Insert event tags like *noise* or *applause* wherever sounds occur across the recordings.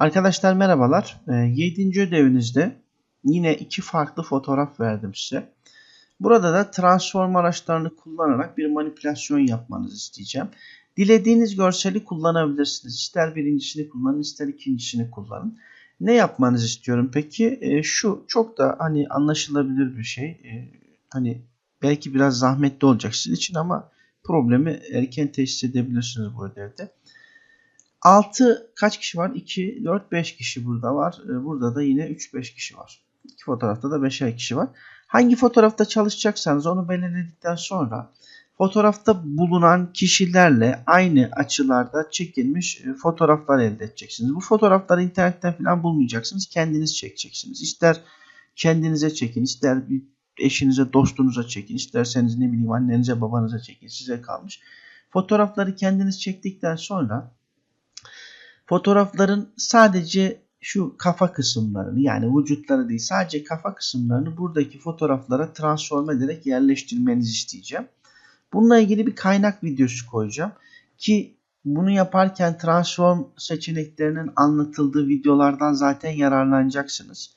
Arkadaşlar merhabalar. 7. ödevinizde yine iki farklı fotoğraf verdim size. Burada da transform araçlarını kullanarak bir manipülasyon yapmanızı isteyeceğim. Dilediğiniz görseli kullanabilirsiniz. İster birincisini kullanın, ister ikincisini kullanın. Ne yapmanızı istiyorum peki? E, şu çok da hani anlaşılabilir bir şey. E, hani belki biraz zahmetli olacak sizin için ama problemi erken teşhis edebilirsiniz bu ödevde. 6 kaç kişi var? 2, 4, 5 kişi burada var. Ee, Burada da yine 3, 5 kişi var. İki fotoğrafta da 5'er kişi var. Hangi fotoğrafta çalışacaksanız onu belirledikten sonra fotoğrafta bulunan kişilerle aynı açılarda çekilmiş e, fotoğraflar elde edeceksiniz. Bu fotoğrafları internetten falan bulmayacaksınız. Kendiniz çekeceksiniz. İster kendinize çekin, ister eşinize, dostunuza çekin, isterseniz ne bileyim annenize, babanıza çekin. Size kalmış. Fotoğrafları kendiniz çektikten sonra fotoğrafların sadece şu kafa kısımlarını yani vücutları değil sadece kafa kısımlarını buradaki fotoğraflara transform ederek yerleştirmenizi isteyeceğim. Bununla ilgili bir kaynak videosu koyacağım ki bunu yaparken transform seçeneklerinin anlatıldığı videolardan zaten yararlanacaksınız.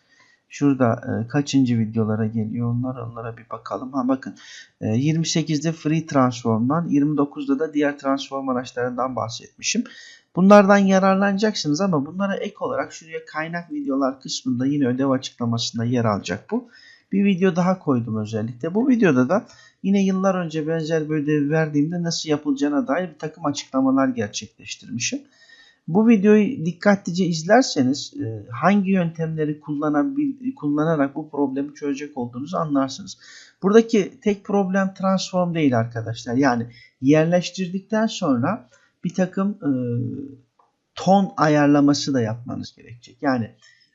Şurada e, kaçıncı videolara geliyor onlar onlara bir bakalım. Ha bakın e, 28'de free transform'dan 29'da da diğer transform araçlarından bahsetmişim. Bunlardan yararlanacaksınız ama bunlara ek olarak şuraya kaynak videolar kısmında yine ödev açıklamasında yer alacak bu. Bir video daha koydum özellikle. Bu videoda da yine yıllar önce benzer bir ödev verdiğimde nasıl yapılacağına dair bir takım açıklamalar gerçekleştirmişim. Bu videoyu dikkatlice izlerseniz e, hangi yöntemleri kullanarak bu problemi çözecek olduğunuzu anlarsınız. Buradaki tek problem transform değil arkadaşlar. Yani yerleştirdikten sonra bir takım e, ton ayarlaması da yapmanız gerekecek. Yani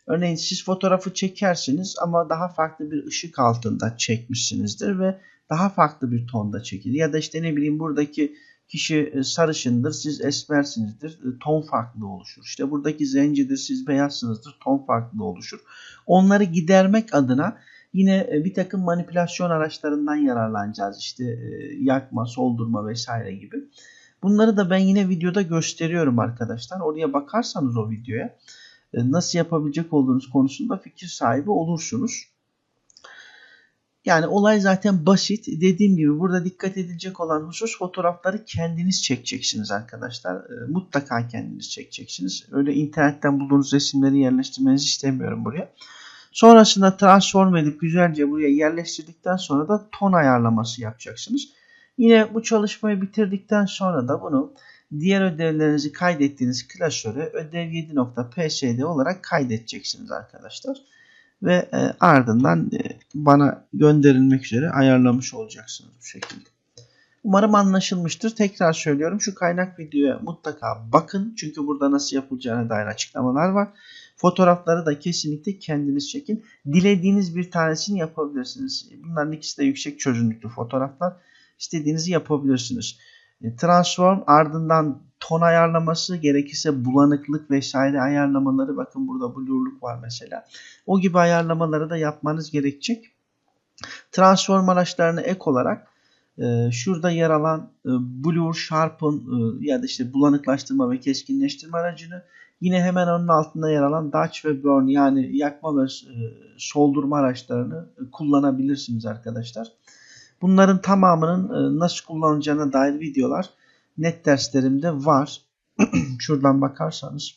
örneğin siz fotoğrafı çekersiniz ama daha farklı bir ışık altında çekmişsinizdir ve daha farklı bir tonda çekilir. Ya da işte ne bileyim buradaki kişi sarışındır, siz esmersinizdir, ton farklı oluşur. İşte buradaki zencidir, siz beyazsınızdır, ton farklı oluşur. Onları gidermek adına yine bir takım manipülasyon araçlarından yararlanacağız. İşte yakma, soldurma vesaire gibi. Bunları da ben yine videoda gösteriyorum arkadaşlar. Oraya bakarsanız o videoya nasıl yapabilecek olduğunuz konusunda fikir sahibi olursunuz. Yani olay zaten basit. Dediğim gibi burada dikkat edilecek olan husus fotoğrafları kendiniz çekeceksiniz arkadaşlar. Mutlaka kendiniz çekeceksiniz. Öyle internetten bulduğunuz resimleri yerleştirmenizi istemiyorum buraya. Sonrasında transform edip güzelce buraya yerleştirdikten sonra da ton ayarlaması yapacaksınız. Yine bu çalışmayı bitirdikten sonra da bunu diğer ödevlerinizi kaydettiğiniz klasöre ödev7.psd olarak kaydedeceksiniz arkadaşlar. Ve e, ardından e, bana gönderilmek üzere ayarlamış olacaksınız bu şekilde. Umarım anlaşılmıştır. Tekrar söylüyorum şu kaynak videoya mutlaka bakın. Çünkü burada nasıl yapılacağına dair açıklamalar var. Fotoğrafları da kesinlikle kendiniz çekin. Dilediğiniz bir tanesini yapabilirsiniz. Bunların ikisi de yüksek çözünürlüklü fotoğraflar istediğinizi yapabilirsiniz. Transform ardından ton ayarlaması gerekirse bulanıklık vesaire ayarlamaları bakın burada blurluk var mesela. O gibi ayarlamaları da yapmanız gerekecek. Transform araçlarına ek olarak e, şurada yer alan e, blur, sharpen e, ya da işte bulanıklaştırma ve keskinleştirme aracını yine hemen onun altında yer alan Dutch ve Burn yani yakma ve soldurma araçlarını kullanabilirsiniz arkadaşlar. Bunların tamamının nasıl kullanılacağına dair videolar net derslerimde var. *clears throat* Şuradan bakarsanız.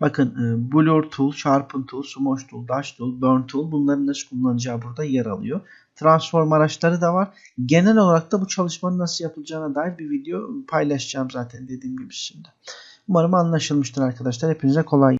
Bakın e, Blur Tool, Sharpen Tool, Smosh Tool, Dash Tool, Burn Tool bunların nasıl kullanacağı burada yer alıyor. Transform araçları da var. Genel olarak da bu çalışmanın nasıl yapılacağına dair bir video paylaşacağım zaten dediğim gibi şimdi. Umarım anlaşılmıştır arkadaşlar. Hepinize kolay